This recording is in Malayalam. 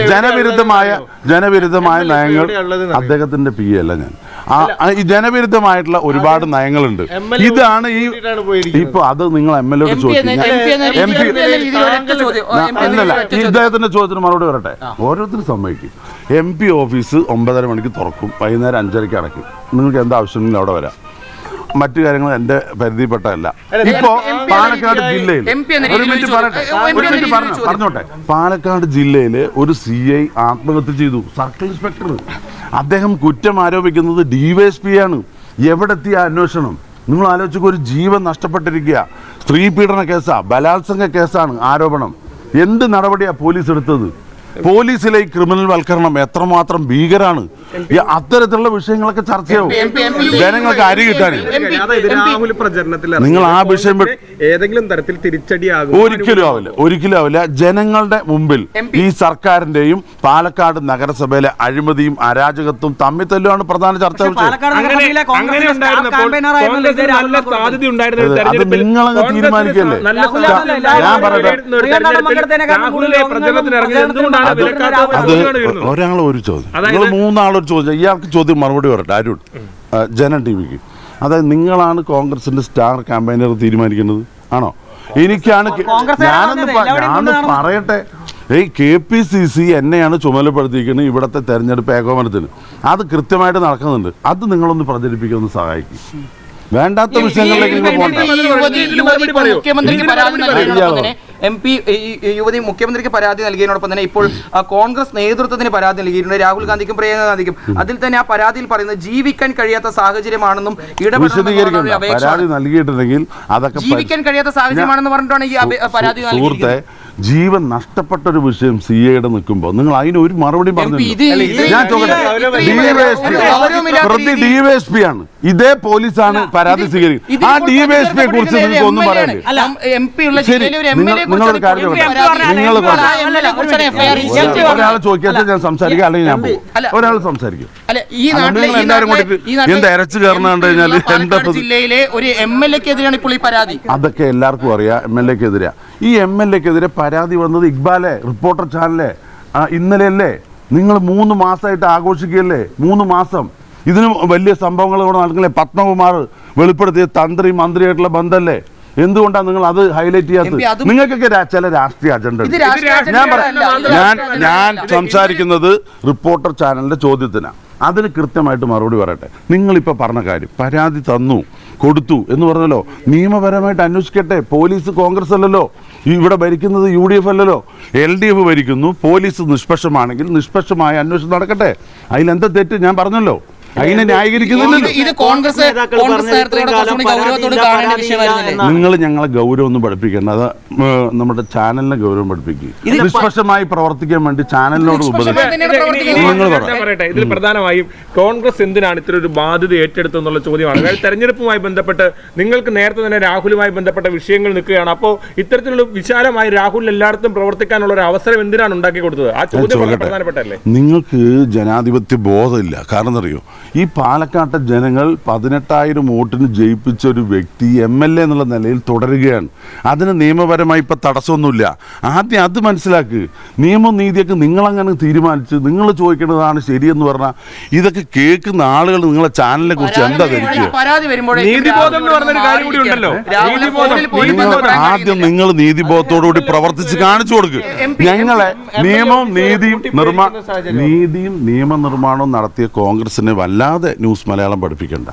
ജനവിരുദ്ധമായ ജനവിരുദ്ധമായ നയങ്ങൾ അദ്ദേഹത്തിന്റെ പി അല്ല ഞാൻ. ഈ ജനവിരുദ്ധമായിട്ടുള്ള ഒരുപാട് നയങ്ങളുണ്ട്. ഇതാണ് ഈ ഇപ്പൊ അത് നിങ്ങൾ M L A M P ചോദിച്ചു എന്ന- എം പി എന്ന എം പി രീതിയിൽ എം പി എന്ന രീതിയിൽ ഒരൊറ്റ ചോദ്യം. ഓ, എം പി എന്ന അല്ലല്ല. ഇദ്ദേഹത്തിന്റെ ചോദ്യത്തിന് മറുപടി വരട്ടെ. ഓരോരുത്തരും സമ്മതിക്കും. എം പി ഓഫീസ് ഒമ്പതര മണിക്ക് തുറക്കും. വൈകുന്നേരം അഞ്ചരയ്ക്ക് അടയ്ക്കും. നിങ്ങൾക്ക് എന്താ അവിടെ വരാം. മറ്റു കാര്യങ്ങൾ എന്റെ പരിധിപ്പെട്ടതല്ല ഇപ്പോ പാലക്കാട് ജില്ലയിൽ ഒരു മിനിറ്റ് പറയട്ടെ. ഒരു മിനിറ്റ് പറഞ്ഞു. പറഞ്ഞോട്ടെ. പാലക്കാട് ജില്ലയിലെ ഒരു സി ഐ ആത്മഹത്യ ചെയ്തു. Circle inspector. അദ്ദേഹം കുറ്റം ആരോപിക്കുന്നത് ഡിവൈഎസ്പി ആണ് എവിടെ എത്തിയ അന്വേഷണം? നിങ്ങൾ ആലോചിക്കുക ഒരു ജീവൻ നഷ്ടപ്പെട്ടിരിക്കുക. സ്ത്രീ പീഡന കേസാ ബലാത്സംഗ കേസാണ് ആരോപണം. എന്ത് നടപടിയാ പോലീസ് എടുത്തത്? പോലീസിലെ ഈ ക്രിമിനൽ വൽക്കരണം എത്രമാത്രം ഭീകരാണ്? ഈ അത്തരത്തിലുള്ള വിഷയങ്ങളൊക്കെ ചർച്ച പി- ജനങ്ങൾക്ക് അരി കിട്ടാൻ. നിങ്ങൾ ആ വിഷയം ഏതെങ്കിലും തരത്തിൽ തിരിച്ചടിയാകും ഒരിക്കലും ആവില്ല. ഒരിക്കലും ആവില്ല. ജനങ്ങളുടെ മുമ്പിൽ ഈ സർക്കാരിന്റെയും പാലക്കാട് നഗരസഭയിലെ അഴിമതിയും അരാജകത്വം തമ്മിൽ തല്ലുമാണ് പ്രധാന ചർച്ച അത് നിങ്ങളങ്ങ് തീരുമാനിക്കല്ലേ? ഞാൻ പറയട്ടെ. അത് ഒരാൾ ഒരു ചോദ്യം. നിങ്ങൾ മൂന്നാളൊരു ചോദ്യം ഇയാൾക്ക് ചോദ്യം മറുപടി പറയട്ടെ ആരും ജന ടി വിക്ക് അതായത് നിങ്ങളാണ് കോൺഗ്രസിന്റെ സ്റ്റാർ ക്യാമ്പയിനർ തീരുമാനിക്കുന്നത്. ആണോ? എനിക്കാണ് ഞാനൊന്ന്. ഞാനൊന്ന് പറയട്ടെ. ഏയ് കെ പി സി സി എന്നെയാണ് ചുമതലപ്പെടുത്തിയിരിക്കുന്നത് ഇവിടുത്തെ തെരഞ്ഞെടുപ്പ് ഏകോപനത്തിന്. അത് കൃത്യമായിട്ട് നടക്കുന്നുണ്ട്. അത് നിങ്ങളൊന്ന് പ്രചരിപ്പിക്കുമെന്ന് സഹായിക്കും. വേണ്ടാത്ത വിഷയങ്ങളിലേക്ക് നിങ്ങൾ പോകണ്ട. മുഖ്യമന്ത്രിക്ക് പരാതി നൽകിയതിനോടൊപ്പം തന്നെ എം പി യുവതി മുഖ്യമന്ത്രിക്ക് പരാതി നൽകിയതിനോടൊപ്പം തന്നെ ഇപ്പോൾ ആ, കോൺഗ്രസ് നേതൃത്വത്തിന് പരാതി നൽകിയിട്ടുണ്ട്. രാഹുൽ ഗാന്ധിക്കും പ്രിയങ്ക ഗാന്ധിക്കും. അതിൽ തന്നെ ആ പരാതിയിൽ പറയുന്നത് ജീവിക്കാൻ കഴിയാത്ത സാഹചര്യമാണെന്നും വിശദീകരിക്കണ്ട. അപേക്ഷ. പരാതി നൽകിയിട്ടുണ്ടെങ്കിൽ അതൊക്കെ പരി- ജീവിക്കാൻ കഴിയാത്ത സാഹചര്യമാണെന്ന് പറഞ്ഞിട്ടാണ് ഈ അപേ- പരാതി സുഹൃത്തെ നൽകിയിരിക്കുന്നത്. ജീവൻ നഷ്ടപ്പെട്ട ഒരു വിഷയം സി എയുടെ നിൽക്കുമ്പോൾ നിങ്ങൾ അതിന് ഒരു മറുപടി പറഞ്ഞു പറഞ്ഞില്ല. ഞാൻ ഇത് ചോദിക്കട്ടെ ഡിവൈഎസ്പി പ്രതി ആണ്. ഇതേ പോലീസാണ് പരാതി സ്വീകരിക്കുന്നത്. ആ ഡിവൈഎസ്പിയെ കുറിച്ച് നിങ്ങൾക്ക് ഒന്നും MLA പറയാനില്ല. ആണ്. അല്ല എം പി ഉള്ള ശരി ഒരു എം നിങ്ങൾ നിങ്ങളൊരു കാര്യം ഒരാൾ ചോദിക്കാത്ത ഞാൻ സംസാരിക്കാം അല്ലെങ്കിൽ ഞാൻ പോകും. ഒരാൾ സംസാരിക്കും. അല്ല ഈ അല്ല, നിങ്ങൾ ഈ എല്ലാവരും എന്ത് കണ്ടു കഴിഞ്ഞാൽ എന്താ ജില്ലയിലെ ഒരു എം എൽ എക്കെതിരാണ് ഇപ്പോൾ ഈ പരാതി. അതൊക്കെ എല്ലാവർക്കും അറിയാം എം എൽ എക്കെതിരെ ഈ എം എൽ എക്കെതിരെ പരാതി വന്നത് ഇക്ബാലെ റിപ്പോർട്ടർ ചാനലെ. ഇന്നലെ അല്ലേ നിങ്ങൾ മൂന്ന് മാസമായിട്ട് ആഘോഷിക്കുകയല്ലേ? മൂന്ന് മാസം. ഇതിന് വലിയ സംഭവങ്ങൾ ഇവിടെ നടക്കില്ലേ? പത്മകുമാർ വെളിപ്പെടുത്തിയ തന്ത്രി മന്ത്രിയായിട്ടുള്ള ബന്ധമല്ലേ എന്തുകൊണ്ടാണ് നിങ്ങൾ അത് ഹൈലൈറ്റ് ചെയ്യാത്തത്? നിങ്ങൾക്കൊക്കെ ചില രാഷ്ട്രീയ അജണ്ട ഇത് രാഷ്ട്രീയ ഞാൻ ഞാൻ ഞാൻ സംസാരിക്കുന്നത് റിപ്പോർട്ടർ ചാനലിന്റെ ചോദ്യത്തിനാണ് അതിന് കൃത്യമായിട്ട് മറുപടി പറയട്ടെ. നിങ്ങളിപ്പോൾ പറഞ്ഞ കാര്യം പരാതി തന്നു കൊടുത്തു എന്ന് പറഞ്ഞല്ലോ. നിയമപരമായിട്ട് അന്വേഷിക്കട്ടെ. പോലീസ് കോൺഗ്രസ് അല്ലല്ലോ. ഇവിടെ ഭരിക്കുന്നത് യു ഡി എഫ് അല്ലല്ലോ. എൽ ഡി എഫ് ഭരിക്കുന്നു. പോലീസ് നിഷ്പക്ഷമാണെങ്കിൽ നിഷ്പക്ഷമായ അന്വേഷണം നടക്കട്ടെ. അതിലെന്താ തെറ്റ്? ഞാൻ പറഞ്ഞല്ലോ. അതിനെ ന്യായീകരിക്കുന്നില്ലല്ലോ. ഇത് കോൺഗ്രസ്. നിങ്ങൾ ഞങ്ങളെ ഗൗരവം ഒന്നും പഠിപ്പിക്കേണ്ട. അത് നമ്മുടെ ചാനലിനെ ഗൗരവം പഠിപ്പിക്കുക നിഷ്പക്ഷമായി പ്രവർത്തിക്കാൻ വേണ്ടി ചാനലിനോട് പറയട്ടെ. ഇതിൽ പ്രധാനമായും കോൺഗ്രസ് എന്തിനാണ് ഇത്ര ഒരു ബാധ്യത ഏറ്റെടുത്തെന്നുള്ള ചോദ്യമാണ്. അതായത് തെരഞ്ഞെടുപ്പുമായി ബന്ധപ്പെട്ട് നിങ്ങൾക്ക് നേരത്തെ തന്നെ രാഹുലുമായി ബന്ധപ്പെട്ട വിഷയങ്ങൾ നിൽക്കുകയാണ്. അപ്പോൾ ഇത്തരത്തിലുള്ള വിശാലമായി രാഹുൽ എല്ലായിടത്തും പ്രവർത്തിക്കാനുള്ള ഒരു അവസരം എന്തിനാണ് ഉണ്ടാക്കി കൊടുത്തത്? ആ ചോദ്യം പ്രധാനപ്പെട്ടല്ലേ നിങ്ങൾക്ക് ജനാധിപത്യ ബോധമില്ല. കാരണം അറിയോ ഈ പാലക്കാട്ടെ ജനങ്ങൾ പതിനെട്ടായിരം വോട്ടിന് ജയിപ്പിച്ച ഒരു വ്യക്തി എം എൽ എ എന്നുള്ള നിലയിൽ തുടരുകയാണ്. അതിന് നിയമപരമായി ഇപ്പം തടസ്സമൊന്നുമില്ല. ആദ്യം അത് മനസ്സിലാക്കുക നിയമം നീതിയൊക്കെ നിങ്ങളങ്ങനെ തീരുമാനിച്ച് നിങ്ങൾ ചോദിക്കേണ്ടതാണ് ശരിയെന്ന് പറഞ്ഞാൽ ഇതൊക്കെ കേൾക്കുന്ന ആളുകൾ നിങ്ങളെ ചാനലിനെ കുറിച്ച് എന്താ ധരിക്കുക. ആദ്യം നിങ്ങൾ നീതിബോധത്തോടുകൂടി പ്രവർത്തിച്ച് കാണിച്ചു കൊടുക്കുക ഞങ്ങളെ നിയമവും നീതിയും നിർമ്മാ നീതിയും നിയമനിർമ്മാണവും നടത്തിയ കോൺഗ്രസിനെ വല്ലാതെ ന്യൂസ് മലയാളം പഠിപ്പിക്കണ്ട.